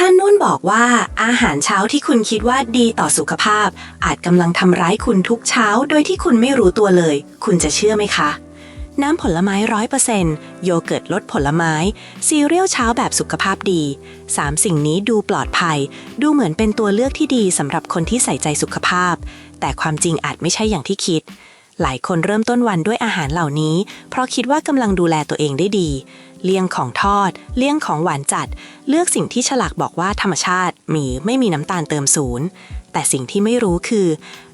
ถ้านนุ่นบอกว่าอาหารเช้าที่คุณคิดว่าดีต่อสุขภาพ อาจกำลังทำร้ายคุณทุกเช้า โดยที่คุณไม่รู้ตัวเลย คุณจะเชื่อไหมคะ น้ำผลไม้ร้อยเปอร์เซนต์โยเกิร์ตลดผลไม้ ซีเรียลเช้าแบบสุขภาพดีสามสิ่งนี้ดูปลอดภัย ดูเหมือนเป็นตัวเลือกที่ดีสำหรับคนที่ใส่ใจสุขภาพ แต่ความจริงอาจไม่ใช่อย่างที่คิด หลายคนเริ่มต้นวันด้วยอาหารเหล่านี้ เพราะคิดว่ากำลังดูแลตัวเองได้ดี เลี่ยงของทอด เลี่ยงของหวานจัด เลือกสิ่งที่ฉลากบอกว่าธรรมชาติมีไม่มีน้ำตาลเติมศูนย์แต่สิ่งที่ไม่รู้คือ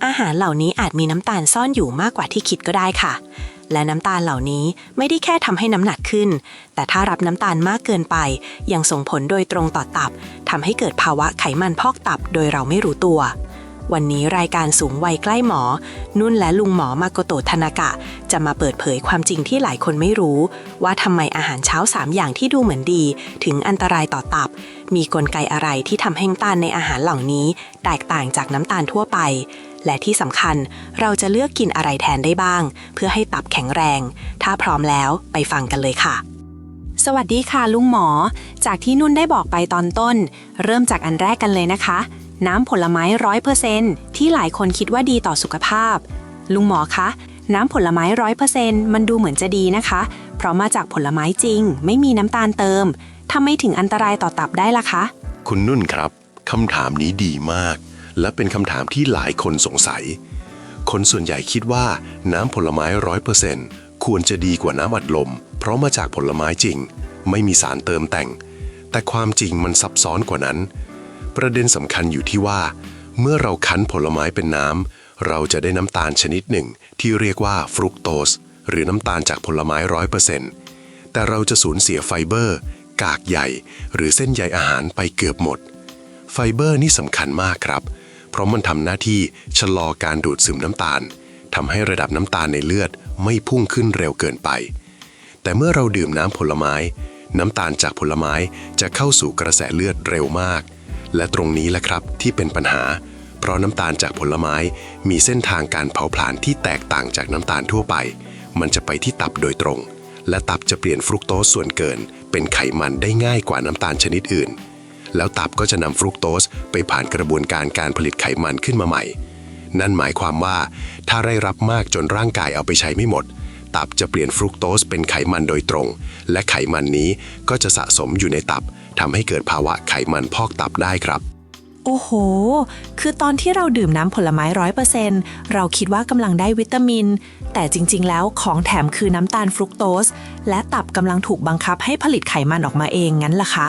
อาหารเหล่านี้อาจมีน้ำตาลซ่อนอยู่มากกว่าที่คิดก็ได้ค่ะ และน้ำตาลเหล่านี้ไม่ได้แค่ทำให้น้ำหนักขึ้น แต่ถ้ารับน้ำตาลมากเกินไป ยังส่งผลโดยตรงต่อตับทำให้เกิดภาวะไขมันพอกตับโดยเราไม่รู้ตัว วันนี้รายการสูงวัยใกล้หมอ นุ่นและลุงหมอมาโกโตะธนากะ จะมาเปิดเผยความจริงที่หลายคนไม่รู้ ว่าทำไมอาหารเช้า 3 อย่างที่ดูเหมือนดี ถึงอันตรายต่อตับ มีกลไกอะไรที่ทำให้น้ำตาลในอาหารเหล่านี้ แตกต่างจากน้ำตาลทั่วไป และที่สำคัญเราจะเลือกกินอะไรแทนได้บ้าง เพื่อให้ตับแข็งแรง ถ้าพร้อมแล้วไปฟังกันเลยค่ะสวัสดีค่ะลุงหมอ จากที่นุ่นได้บอกไปตอนต้น เริ่มจากอันแรกกันเลยนะคะ น้ำผลไม้ร้อยเปอร์เซนที่หลายคนคิดว่าดีต่อสุขภาพ ลุงหมอคะ น้ำผลไม้ร้อยเปอร์เซนมันดูเหมือนจะดีนะคะ เพราะมาจากผลไม้จริง ไม่มีน้ำตาลเติมทำไมถึงอันตรายต่อตับได้ล่ะคะ คุณนุ่นครับคำถามนี้ดีมาก และเป็นคำถามที่หลายคนสงสัย คนส่วนใหญ่คิดว่าน้ำผลไม้ร้อยเปอร์เซนต์ควรจะดีกว่าน้ำอัดลม เพราะมาจากผลไม้จริง ไม่มีสารเติมแต่ง แต่ความจริงมันซับซ้อนกว่านั้น ประเด็นสำคัญอยู่ที่ว่า เมื่อเราคั้นผลไม้เป็นน้ำ เราจะได้น้ำตาลชนิดหนึ่ง ที่เรียกว่าฟรุกโตส หรือน้ำตาลจากผลไม้ร้อยเปอร์เซ็นต์แต่เราจะสูญเสียไฟเบอร์ กากใยหรือเส้นใยอาหารไปเกือบหมด ไฟเบอร์นี่สำคัญมากครับ เพราะมันทำหน้าที่ชะลอการดูดซึมน้ำตาลทำให้ระดับน้ำตาลในเลือดไม่พุ่งขึ้นเร็วเกินไป แต่เมื่อเราดื่มน้ำผลไม้ น้ำตาลจากผลไม้จะเข้าสู่กระแสเลือดเร็วมาก และตรงนี้แหละครับที่เป็นปัญหา เพราะน้ำตาลจากผลไม้มีเส้นทางการเผาผลาญที่แตกต่างจากน้ำตาลทั่วไป มันจะไปที่ตับโดยตรง และตับจะเปลี่ยนฟรุกโตสส่วนเกิน เป็นไขมันได้ง่ายกว่าน้ำตาลชนิดอื่น แล้วตับก็จะนำฟรุกโตสไปผ่านกระบวนการการผลิตไขมันขึ้นมาใหม่ นั่นหมายความว่า ถ้าได้รับมากจนร่างกายเอาไปใช้ไม่หมดตับจะเปลี่ยนฟรุกโตสเป็นไขมันโดยตรง และไขมันนี้ก็จะสะสมอยู่ในตับ ทำให้เกิดภาวะไขมันพอกตับได้ครับ โอ้โห คือตอนที่เราดื่มน้ำผลไม้ร้อยเปอร์เซนเราคิดว่ากำลังได้วิตามิน แต่จริง ๆ แล้วของแถมคือน้ำตาลฟรุกโตส และตับกำลังถูกบังคับให้ผลิตไขมันออกมาเองงั้นล่ะคะ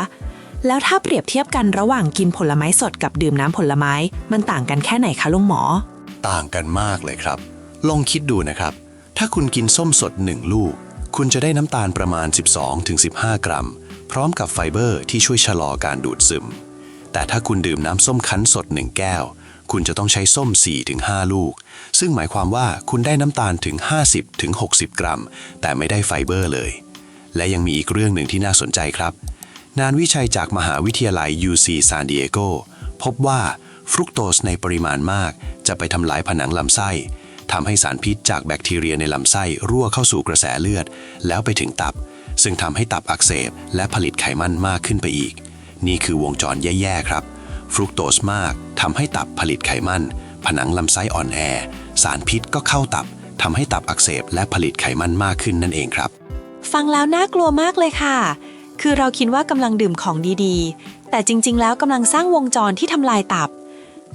แล้วถ้าเปรียบเทียบกันระหว่างกินผลไม้สดกับดื่มน้ำผลไม้ มันต่างกันแค่ไหนคะลุงหมอ ต่างกันมากเลยครับ ลองคิดดูนะครับ ถ้าคุณกินส้มสด 1 ลูก คุณจะได้น้ำตาลประมาณ 12-15 กรัม พร้อมกับไฟเบอร์ที่ช่วยชะลอการดูดซึม แต่ถ้าคุณดื่มน้ำส้มคั้นสด 1 แก้ว คุณจะต้องใช้ส้ม 4-5 ลูก ซึ่งหมายความว่าคุณได้น้ำตาลถึง 50-60 กรัม แต่ไม่ได้ไฟเบอร์เลย และยังมีอีกเรื่องหนึ่งที่น่าสนใจครับ งานวิจัยจากมหาวิทยาลัย UC ซานดิเอโกพบว่าฟรุกโตสในปริมาณมาก จะไปทำลายผนังลำไส้ทำให้สารพิษจากแบคทีเรียในลำไส้รั่วเข้าสู่กระแสเลือด แล้วไปถึงตับ ซึ่งทำให้ตับอักเสบ และผลิตไขมันมากขึ้นไปอีก นี่คือวงจรแย่ๆครับ ฟรุกโตสมากทำให้ตับผลิตไขมัน ผนังลำไส้อ่อนแอ สารพิษก็เข้าตับทำให้ตับอักเสบ และผลิตไขมันมากขึ้นนั่นเองครับ ฟังแล้วน่ากลัวมากเลยค่ะ คือเราคิดว่ากำลังดื่มของดีๆ แต่จริง ๆ แล้วกำลังสร้างวงจรที่ทำลายตับ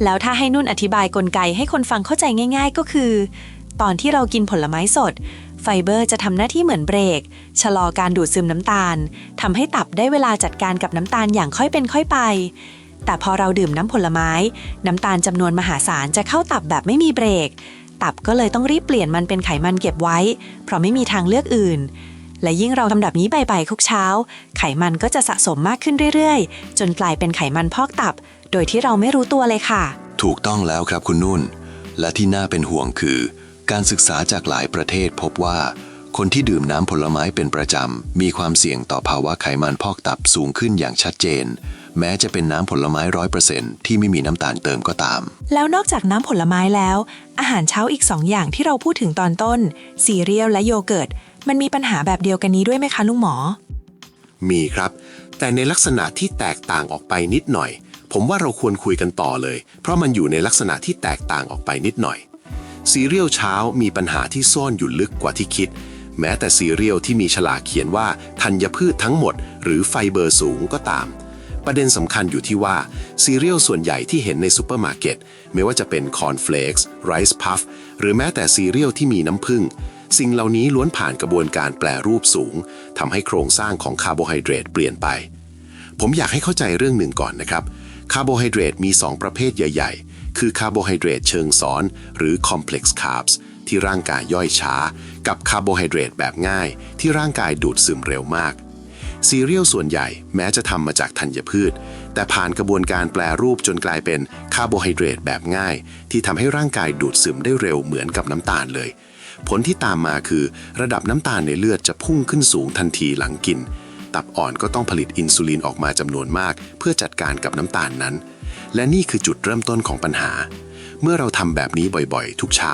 แล้วถ้าให้นุ่นอธิบายกลไกให้คนฟังเข้าใจง่าย ๆ ก็คือ ตอนที่เรากินผลไม้สด ไฟเบอร์จะทำหน้าที่เหมือนเบรก ชะลอการดูดซึมน้ำตาลทำให้ตับได้เวลาจัดการกับน้ำตาลอย่างค่อยเป็นค่อยไป แต่พอเราดื่มน้ำผลไม้ น้ำตาลจำนวนมหาศาลจะเข้าตับแบบไม่มีเบรก ตับก็เลยต้องรีบเปลี่ยนมันเป็นไขมันเก็บไว้ เพราะไม่มีทางเลือกอื่น และยิ่งเราทำแบบนี้บ่ายๆทุกเช้า ไขมันก็จะสะสมมากขึ้นเรื่อยๆ จนกลายเป็นไขมันพอกตับ โดยที่เราไม่รู้ตัวเลยค่ะ ถูกต้องแล้วครับคุณนุ่น และที่น่าเป็นห่วงคือ การศึกษาจากหลายประเทศพบว่า คนที่ดื่มน้ำผลไม้เป็นประจำ มีความเสี่ยงต่อภาวะไขมันพอกตับสูงขึ้นอย่างชัดเจน แม้จะเป็นน้ำผลไม้ร้อยเปอร์เซ็นที่ไม่มีน้ำตาลเติมก็ตาม แล้วนอกจากน้ำผลไม้แล้ว อาหารเช้าอีกสองอย่างที่เราพูดถึงตอนต้น ซีเรียลและโยเกิร์ต มันมีปัญหาแบบเดียวกันนี้ด้วยไหมคะลุงหมอ มีครับ แต่ในลักษณะที่แตกต่างออกไปนิดหน่อย ผมว่าเราควรคุยกันต่อเลย เพราะมันอยู่ในลักษณะที่แตกต่างออกไปนิดหน่อย ซีเรียลเช้ามีปัญหาที่ซ่อนอยู่ลึกกว่าที่คิด แม้แต่ซีเรียลที่มีฉลากเขียนว่าธัญพืชทั้งหมด หรือไฟเบอร์สูงก็ตาม ประเด็นสำคัญอยู่ที่ว่า ซีเรียลส่วนใหญ่ที่เห็นในซูเปอร์มาร์เก็ตไม่ว่าจะเป็นคอนเฟลกซ์ไรซ์พัฟหรือแม้แต่ซีเรียลที่มีน้ำผึ้งสิ่งเหล่านี้ล้วนผ่านกระบวนการแปลรูปสูงทำให้โครงสร้างของคาร์โบไฮเดรตเปลี่ยนไป ผมอยากให้เข้าใจเรื่องหนึ่งก่อนนะครับคาร์โบไฮเดรตมี 2 ประเภทใหญ่ๆ คือคาร์โบไฮเดรตเชิงซ้อน หรือ complex carbs ที่ร่างกายย่อยช้า กับคาร์โบไฮเดรตแบบง่าย ที่ร่างกายดูดซึมเร็วมาก ซีเรียลส่วนใหญ่แม้จะทำมาจากธัญพืช แต่ผ่านกระบวนการแปลรูปจนกลายเป็นคาร์โบไฮเดรตแบบง่าย ที่ทำให้ร่างกายดูดซึมได้เร็วเหมือนกับน้ำตาลเลย ผลที่ตามมาคือ ระดับน้ำตาลในเลือดจะพุ่งขึ้นสูงทันทีหลังกิน ตับอ่อนก็ต้องผลิตอินซูลินออกมาจำนวนมาก เพื่อจัดการกับน้ำตาลนั้น และนี่คือจุดเริ่มต้นของปัญหา เมื่อเราทำแบบนี้บ่อยๆ ทุกเช้า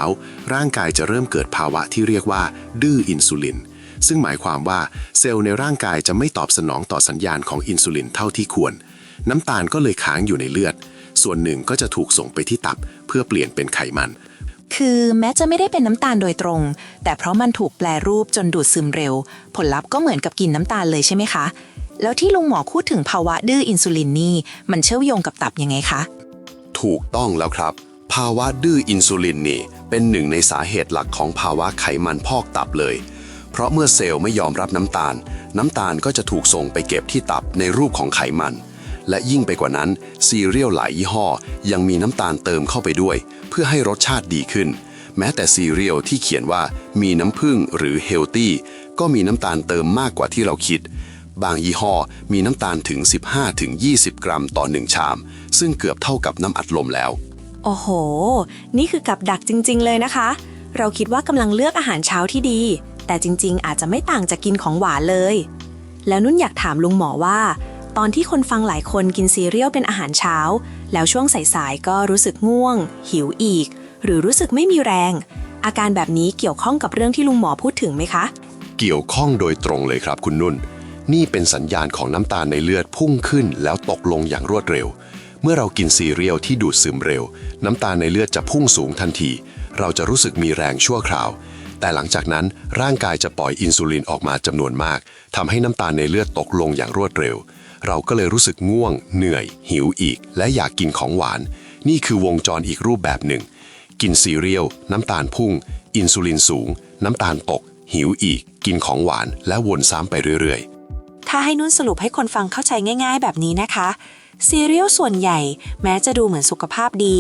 ร่างกายจะเริ่มเกิดภาวะที่เรียกว่า ดื้ออินซูลิน ซึ่งหมายความว่าเซลล์ในร่างกายจะไม่ตอบสนองต่อสัญญาณของอินซูลินเท่าที่ควร น้ำตาลก็เลยค้างอยู่ในเลือด ส่วนหนึ่งก็จะถูกส่งไปที่ตับ เพื่อเปลี่ยนเป็นไขมันคือแม้จะไม่ได้เป็นน้ำตาลโดยตรง แต่เพราะมันถูกแปลรูปจนดูดซึมเร็ว ผลลัพธ์ก็เหมือนกับกินน้ำตาลเลยใช่ไหมคะ แล้วที่ลุงหมอพูดถึงภาวะดื้ออินซูลินนี่มันเชื่อมโยงกับตับยังไงคะ ถูกต้องแล้วครับ ภาวะดื้ออินซูลินนี่ เป็นหนึ่งในสาเหตุหลักของภาวะไขมันพอกตับเลย เพราะเมื่อเซลล์ไม่ยอมรับน้ำตาล น้ำตาลก็จะถูกส่งไปเก็บที่ตับในรูปของไขมัน และยิ่งไปกว่านั้น ซีเรียลหลายยี่ห้อ ยังมีน้ำตาลเติมเข้าไปด้วย เพื่อให้รสชาติดีขึ้น แม้แต่ซีเรียลที่เขียนว่ามีน้ำผึ้งหรือเฮลตี้ก็มีน้ำตาลเติมมากกว่าที่เราคิด บางยี่ห้อมีน้ำตาลถึง 15-20 กรัมต่อหนึ่งชาม ซึ่งเกือบเท่ากับน้ำอัดลมแล้ว โอ้โห นี่คือกับดักจริง ๆ เลยนะคะ เราคิดว่ากำลังเลือกอาหารเช้าที่ดี แต่จริง ๆ อาจจะไม่ต่างจากกินของหวานเลย แล้วนุ่นอยากถามลุงหมอว่า ตอนที่คนฟังหลายคนกินซีเรียลเป็นอาหารเช้า แล้วช่วงสายๆก็รู้สึกง่วง หิวอีก หรือรู้สึกไม่มีแรง อาการแบบนี้เกี่ยวข้องกับเรื่องที่ลุงหมอพูดถึงไหมคะ เกี่ยวข้องโดยตรงเลยครับคุณนุ่น นี่เป็นสัญญาณของน้ำตาลในเลือดพุ่งขึ้นแล้วตกลงอย่างรวดเร็ว เมื่อเรากินซีเรียลที่ดูดซึมเร็ว น้ำตาลในเลือดจะพุ่งสูงทันที เราจะรู้สึกมีแรงชั่วคราว แต่หลังจากนั้นร่างกายจะปล่อยอินซูลินออกมาจำนวนมากทำให้น้ำตาลในเลือดตกลงอย่างรวดเร็ว เราก็เลยรู้สึกง่วง เหนื่อย หิวอีก และอยากกินของหวาน นี่คือวงจรอีกรูปแบบหนึ่ง กินซีเรียลน้ำตาลพุ่ง อินซูลินสูง น้ำตาลตก หิวอีก กินของหวาน และวนซ้ำไปเรื่อยๆ ถ้าให้นุ่นสรุปให้คนฟังเข้าใจง่ายๆ แบบนี้นะคะซีเรียลส่วนใหญ่แม้จะดูเหมือนสุขภาพดี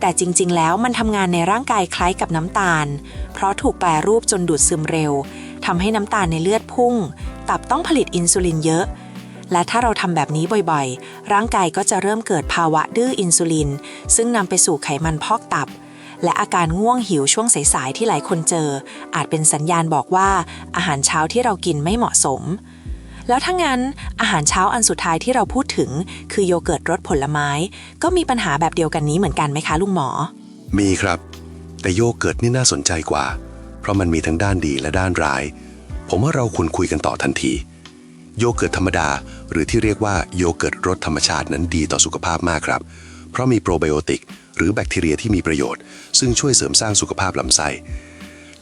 แต่จริงๆ แล้วมันทำงานในร่างกายคล้ายกับน้ำตาล เพราะถูกแปรรูปจนดูดซึมเร็วทำให้น้ำตาลในเลือดพุ่ง ตับต้องผลิตอินซูลินเยอะ และถ้าเราทำแบบนี้บ่อยๆ ร่างกายก็จะเริ่มเกิดภาวะดื้ออินซูลิน ซึ่งนำไปสู่ไขมันพอกตับ และอาการง่วงหิวช่วงสายๆที่หลายคนเจอ อาจเป็นสัญญาณบอกว่าอาหารเช้าที่เรากินไม่เหมาะสม แล้วถ้างั้นอาหารเช้าอันสุดท้ายที่เราพูดถึง คือโยเกิร์ตรสผลไม้ ก็มีปัญหาแบบเดียวกันนี้เหมือนกันไหมคะลุงหมอ มีครับ แต่โยเกิร์ตนี่น่าสนใจกว่า เพราะมันมีทั้งด้านดีและด้านร้าย ผมว่าเราควรคุยกันต่อทันที โยเกิร์ตธรรมดา หรือที่เรียกว่าโยเกิร์ตรสธรรมชาตินั้นดีต่อสุขภาพมากครับ เพราะมีโปรไบโอติก หรือแบคทีเรียที่มีประโยชน์ ซึ่งช่วยเสริมสร้างสุขภาพลำไส้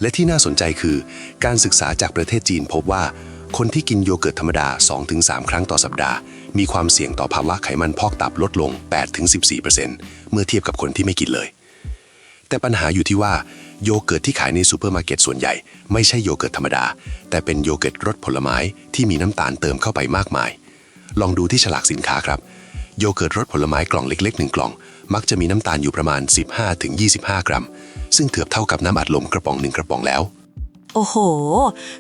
และที่น่าสนใจคือ การศึกษาจากประเทศจีนพบว่า คนที่กินโยเกิร์ตธรรมดา 2-3 ครั้งต่อสัปดาห์ มีความเสี่ยงต่อภาวะไขมันพอกตับลดลง 8-14%เมื่อเทียบกับคนที่ไม่กินเลย แต่ปัญหาอยู่ที่ว่าโยเกิร์ตที่ขายในซูเปอร์มาร์เก็ตส่วนใหญ่ ไม่ใช่โยเกิร์ตธรรมดา แต่เป็นโยเกิร์ตรสผลไม้ที่มีน้ำตาลเติมเข้าไปมากมาย ลองดูที่ฉลากสินค้าครับ โยเกิร์ตรสผลไม้กล่องเล็กๆหนึ่งกล่อง มักจะมีน้ำตาลอยู่ประมาณ 15-25 กรัม ซึ่งเกือบเท่ากับน้ำอัดลมกระป๋องหนึ่งกระป๋องแล้ว โอ้โห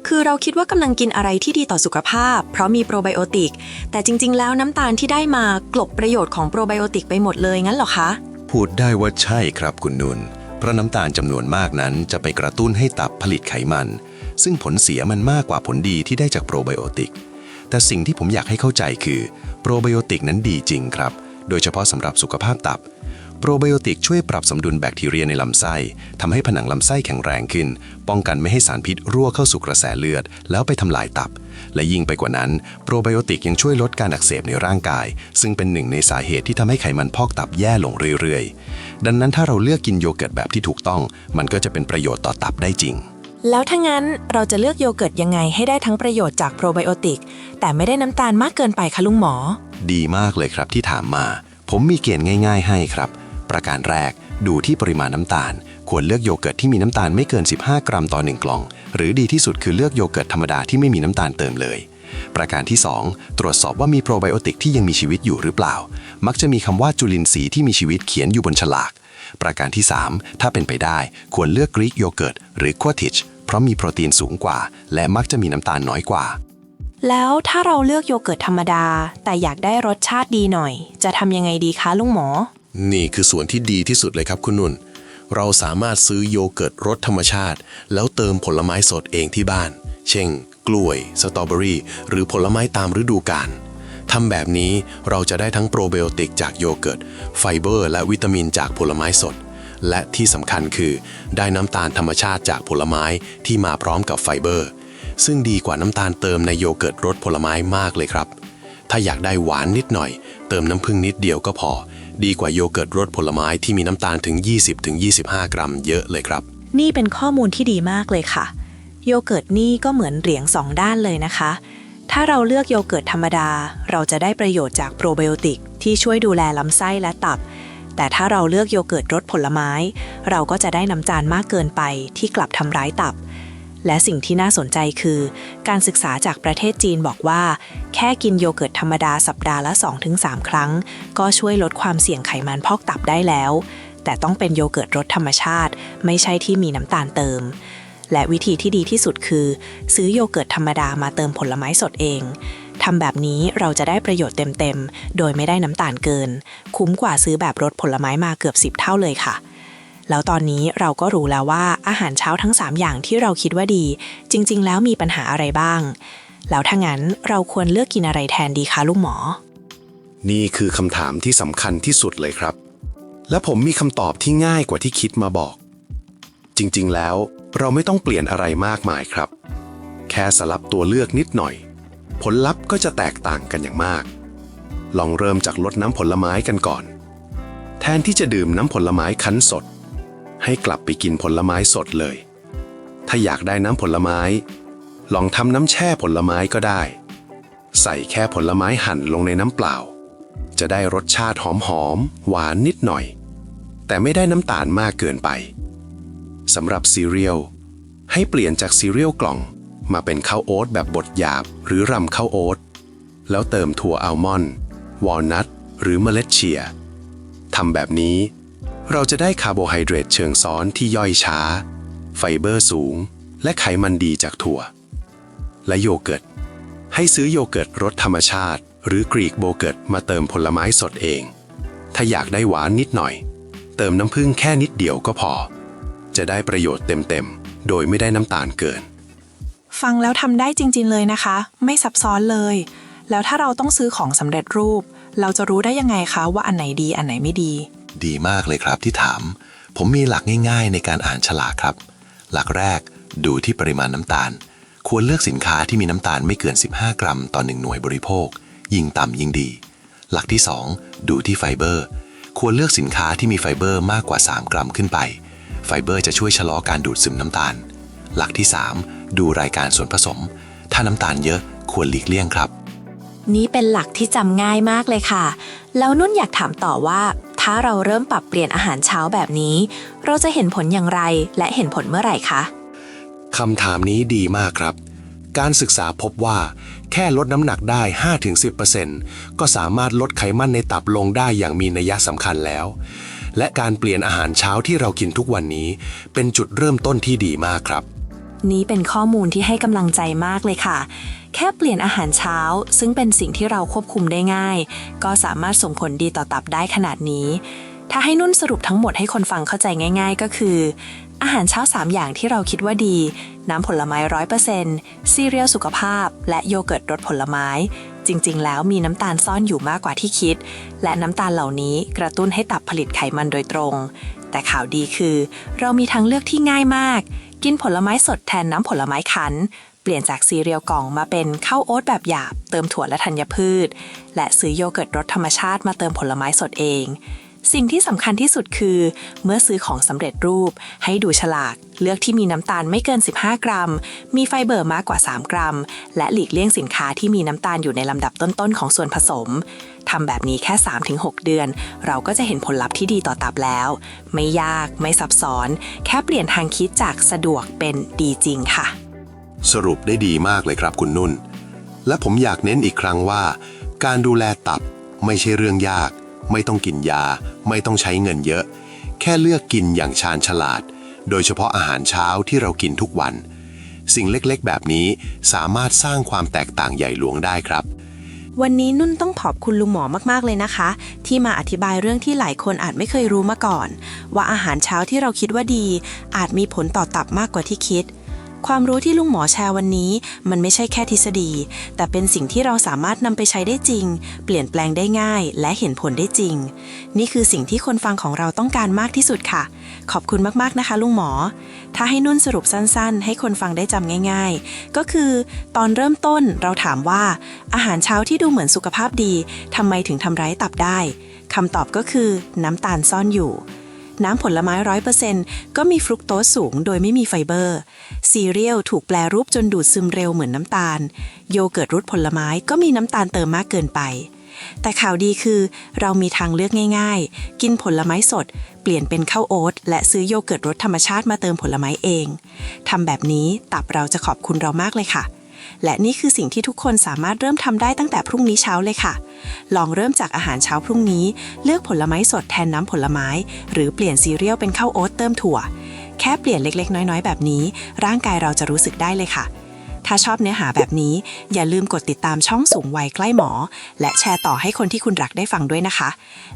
คือเราคิดว่ากำลังกินอะไรที่ดีต่อสุขภาพ เพราะมีโปรไบโอติก แต่จริง ๆ แล้วน้ำตาลที่ได้มากลบประโยชน์ของโปรไบโอติกไปหมดเลยงั้นเหรอคะ พูดได้ว่าใช่ครับคุณนุน เพราะน้ำตาลจำนวนมากนั้นจะไปกระตุ้นให้ตับผลิตไขมัน ซึ่งผลเสียมันมากกว่าผลดีที่ได้จากโปรไบโอติก แต่สิ่งที่ผมอยากให้เข้าใจคือ โปรไบโอติกนั้นดีจริงครับ โดยเฉพาะสำหรับสุขภาพตับ โโปรไบโอติกช่วยปรับสมดุลแบคทีเรียในลำไส้ทำให้ผนังลำไส้แข็งแรงขึ้น ป้องกันไม่ให้สารพิษรั่วเข้าสู่กระแสเลือด แล้วไปทำลายตับ และยิ่งไปกว่านั้น โปรไบโอติกยังช่วยลดการอักเสบในร่างกาย ซึ่งเป็นหนึ่งในสาเหตุที่ทำให้ไขมันพอกตับแย่ลงเรื่อยๆ ดังนั้นถ้าเราเลือกกินโยเกิร์ตแบบที่ถูกต้อง มันก็จะเป็นประโยชน์ต่อตับได้จริง แล้วถ้างั้นเราจะเลือกโยเกิร์ตยังไงให้ได้ทั้งประโยชน์จากโปรไบโอติกแต่ไม่ได้น้ำตาลมากเกินไปคะลุงหมอ ดีมากเลยครับที่ถามมา ผมมีเกณฑ์ง่าย ๆ ให้ครับ ประการแรก ดูที่ปริมาณน้ำตาล ควรเลือกโยเกิร์ตที่มีน้ำตาลไม่เกิน 15 กรัมต่อ 1 กล่อง หรือดีที่สุดคือเลือกโยเกิร์ตธรรมดาที่ไม่มีน้ำตาลเติมเลย ประการที่ 2 ตรวจสอบว่ามีโปรไบโอติกที่ยังมีชีวิตอยู่หรือเปล่า มักจะมีคำว่าจุลินทรีย์ที่มีชีวิตเขียนอยู่บนฉลาก ประการที่ 3 ถ้าเป็นไปได้ ควรเลือกกรีกโยเกิร์ตหรือควอติชเพราะมีโปรตีนสูงกว่า และมักจะมีน้ำตาลน้อยกว่าแล้วถ้าเราเลือกโยเกิร์ตธรรมดา แต่อยากได้รสชาติดีหน่อย จะทำยังไงดีคะลุงหมอ นี่คือส่วนที่ดีที่สุดเลยครับคุณนุ่น เราสามารถซื้อโยเกิร์ตรสธรรมชาติ แล้วเติมผลไม้สดเองที่บ้าน เช่น กล้วย สตรอเบอรี่ หรือผลไม้ตามฤดูกาลทำแบบนี้เราจะได้ทั้งโปรไบโอติกจากโยเกิร์ต ไฟเบอร์ และวิตามินจากผลไม้สด และที่สำคัญคือได้น้ำตาลธรรมชาติจากผลไม้ที่มาพร้อมกับไฟเบอร์ ซึ่งดีกว่าน้ำตาลเติมในโยเกิร์ตรสผลไม้มากเลยครับ ถ้าอยากได้หวานนิดหน่อย เติมน้ำผึ้งนิดเดียวก็พอ ดีกว่าโยเกิร์ตรสผลไม้ที่มีน้ำตาลถึง 20-25 กรัมเยอะเลยครับ นี่เป็นข้อมูลที่ดีมากเลยค่ะ โยเกิร์ตนี่ก็เหมือนเหรียญสองด้านเลยนะคะ ถ้าเราเลือกโยเกิร์ตธรรมดา เราจะได้ประโยชน์จากโปรไบโอติกที่ช่วยดูแลลำไส้และตับ แต่ถ้าเราเลือกโยเกิร์ตรสผลไม้ เราก็จะได้น้ำตาลมากเกินไปที่กลับทำร้ายตับ และสิ่งที่น่าสนใจคือ การศึกษาจากประเทศจีนบอกว่า แค่กินโยเกิร์ตธรรมดาสัปดาห์ละ 2-3 ครั้ง ก็ช่วยลดความเสี่ยงไขมันพอกตับได้แล้ว แต่ต้องเป็นโยเกิร์ตรสธรรมชาติ ไม่ใช่ที่มีน้ำตาลเติม และวิธีที่ดีที่สุดคือ ซื้อโยเกิร์ตธรรมดามาเติมผลไม้สดเองทำแบบนี้เราจะได้ประโยชน์เต็มๆ โดยไม่ได้น้ำตาลเกิน คุ้มกว่าซื้อแบบรสผลไม้มาเกือบ 10 เท่าเลยค่ะ แล้วตอนนี้เราก็รู้แล้วว่าอาหารเช้าทั้ง 3 อย่างที่เราคิดว่าดี จริง ๆ แล้วมีปัญหาอะไรบ้าง แล้วถ้างั้นเราควรเลือกกินอะไรแทนดีคะลูกหมอ นี่คือคำถามที่สำคัญที่สุดเลยครับ และผมมีคำตอบที่ง่ายกว่าที่คิดมาบอก จริง ๆ แล้วเราไม่ต้องเปลี่ยนอะไรมากมายครับ แค่สลับตัวเลือกนิดหน่อย ผลลัพธ์ก็จะแตกต่างกันอย่างมาก ลองเริ่มจากลดน้ำผลไม้กันก่อน แทนที่จะดื่มน้ำผลไม้คั้นสด ให้กลับไปกินผลไม้สดเลย ถ้าอยากได้น้ำผลไม้ ลองทำน้ำแช่ผลไม้ก็ได้ ใส่แค่ผลไม้หั่นลงในน้ำเปล่า จะได้รสชาติหอมๆหวานนิดหน่อย แต่ไม่ได้น้ำตาลมากเกินไปสำหรับซีเรียลให้เปลี่ยนจากซีเรียลกล่องมาเป็นข้าวโอ๊ตแบบบดหยาบหรือรำข้าวโอ๊ตแล้วเติมถั่วอัลมอนด์วอลนัทหรือเมล็ดเชียทำแบบนี้ เราจะได้คาร์โบไฮเดรตเชิงซ้อนที่ย่อยช้า ไฟเบอร์สูง และไขมันดีจากถั่ว และโยเกิร์ต ให้ซื้อโยเกิร์ตรสธรรมชาติ หรือกรีกโบเกิร์ตมาเติมผลไม้สดเอง ถ้าอยากได้หวานนิดหน่อย เติมน้ำผึ้งแค่นิดเดียวก็พอ จะได้ประโยชน์เต็มๆ โดยไม่ได้น้ำตาลเกิน ฟังแล้วทำได้จริง ๆ เลยนะคะ ไม่ซับซ้อนเลย แล้วถ้าเราต้องซื้อของสำเร็จรูป เราจะรู้ได้ยังไงคะว่าอันไหนดีอันไหนไม่ดี ดีมากเลยครับที่ถาม ผมมีหลักง่ายๆ ในการอ่านฉลากครับ หลักแรกดูที่ปริมาณน้ำตาล ควรเลือกสินค้าที่มีน้ำตาลไม่เกิน 15 กรัม ต่อ 1 หน่วยบริโภค ยิ่งต่ำยิ่งดี หลักที่ 2 ดูที่ไฟเบอร์ ควรเลือกสินค้าที่มีไฟเบอร์มากกว่า 3 กรัมขึ้นไป ไฟเบอร์จะช่วยชะลอการดูดซึมน้ำตาล หลักที่ 3 ดูรายการส่วนผสม ถ้าน้ำตาลเยอะควรหลีกเลี่ยงครับ นี่เป็นหลักที่จำง่ายมากเลยค่ะ แล้วนุ่นอยากถามต่อว่า ถ้าเราเริ่มปรับเปลี่ยนอาหารเช้าแบบนี้ เราจะเห็นผลอย่างไรและเห็นผลเมื่อไหร่คะคำถามนี้ดีมากครับ การศึกษาพบว่า แค่ลดน้ำหนักได้ 5-10%ก็สามารถลดไขมันในตับลงได้อย่างมีนัยสำคัญแล้ว และการเปลี่ยนอาหารเช้าที่เรากินทุกวันนี้ เป็นจุดเริ่มต้นที่ดีมากครับ นี้เป็นข้อมูลที่ให้กำลังใจมากเลยค่ะ แค่เปลี่ยนอาหารเช้า ซึ่งเป็นสิ่งที่เราควบคุมได้ง่าย ก็สามารถส่งผลดีต่อตับได้ขนาดนี้ ถ้าให้นุ่นสรุปทั้งหมดให้คนฟังเข้าใจง่าย ๆ ก็คือ อาหารเช้า 3 อย่างที่เราคิดว่าดี น้ำผลไม้ร้อยเปอร์เซ็นต์ซีเรียลสุขภาพ และโยเกิร์ตรสผลไม้ จริง ๆ แล้วมีน้ำตาลซ่อนอยู่มากกว่าที่คิด และน้ำตาลเหล่านี้กระตุ้นให้ตับผลิตไขมันโดยตรง แต่ข่าวดีคือ เรามีทางเลือกที่ง่ายมาก กินผลไม้สดแทนน้ำผลไม้คั้น เปลี่ยนจากซีเรียลกล่องมาเป็นข้าวโอ๊ตแบบหยาบ เติมถั่วและธัญพืช และซื้อโยเกิร์ตรสธรรมชาติมาเติมผลไม้สดเอง สิ่งที่สำคัญที่สุดคือ เมื่อซื้อของสำเร็จรูป ให้ดูฉลาก เลือกที่มีน้ำตาลไม่เกิน 15 กรัม มีไฟเบอร์มากกว่า 3 กรัม และหลีกเลี่ยงสินค้าที่มีน้ำตาลอยู่ในลำดับต้นๆของส่วนผสมทำแบบนี้แค่ 3-6 เดือน เราก็จะเห็นผลลัพธ์ที่ดีต่อตับแล้ว ไม่ยากไม่ซับซ้อน แค่เปลี่ยนทางคิดจากสะดวกเป็นดีจริงค่ะ สรุปได้ดีมากเลยครับคุณนุ่น และผมอยากเน้นอีกครั้งว่า การดูแลตับไม่ใช่เรื่องยาก ไม่ต้องกินยา ไม่ต้องใช้เงินเยอะ แค่เลือกกินอย่างชาญฉลาด โดยเฉพาะอาหารเช้าที่เรากินทุกวัน สิ่งเล็กๆ แบบนี้สามารถสร้างความแตกต่างใหญ่หลวงได้ครับ วันนี้นุ่นต้องขอบคุณลุงหมอมากๆเลยนะคะ ที่มาอธิบายเรื่องที่หลายคนอาจไม่เคยรู้มาก่อน ว่าอาหารเช้าที่เราคิดว่าดี อาจมีผลต่อตับมากกว่าที่คิด ความรู้ที่ลุงหมอแชร์วันนี้ มันไม่ใช่แค่ทฤษฎี แต่เป็นสิ่งที่เราสามารถนำไปใช้ได้จริง เปลี่ยนแปลงได้ง่าย และเห็นผลได้จริง นี่คือสิ่งที่คนฟังของเราต้องการมากที่สุดค่ะ ขอบคุณมากๆนะคะ ลุงหมอ ถ้าให้นุ่นสรุปสั้น ๆ ให้คนฟังได้จำง่าย ๆ ก็คือ ตอนเริ่มต้นเราถามว่า อาหารเช้าที่ดูเหมือนสุขภาพดีทำไมถึงทำร้ายตับได้คำตอบก็คือน้ำตาลซ่อนอยู่ น้ำผลไม้ร้อยเปอร์เซ็นต์ก็มีฟรุกโตสสูงโดยไม่มีไฟเบอร์ ซีเรียลถูกแปลรูปจนดูดซึมเร็วเหมือนน้ำตาล โยเกิร์ตรสผลไม้ก็มีน้ำตาลเติมมากเกินไป แต่ข่าวดีคือ เรามีทางเลือกง่าย ๆ กินผลไม้สด เปลี่ยนเป็นข้าวโอ๊ตและซื้อโยเกิร์ตรสธรรมชาติมาเติมผลไม้เองทำแบบนี้ตับเราจะขอบคุณเรามากเลยค่ะ และนี่คือสิ่งที่ทุกคนสามารถเริ่มทำได้ตั้งแต่พรุ่งนี้เช้าเลยค่ะ ลองเริ่มจากอาหารเช้าพรุ่งนี้ เลือกผลไม้สดแทนน้ำผลไม้ หรือเปลี่ยนซีเรียลเป็นข้าวโอ๊ตเติมถั่ว แค่เปลี่ยนเล็กๆ น้อยๆ แบบนี้ ร่างกายเราจะรู้สึกได้เลยค่ะ ถ้าชอบเนื้อหาแบบนี้ อย่าลืมกดติดตามช่องสูงวัยใกล้หมอ และแชร์ต่อให้คนที่คุณรักได้ฟังด้วยนะคะ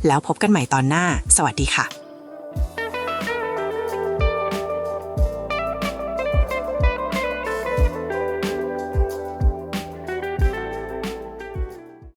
แล้วพบกันใหม่ตอนหน้า สวัสดีค่ะ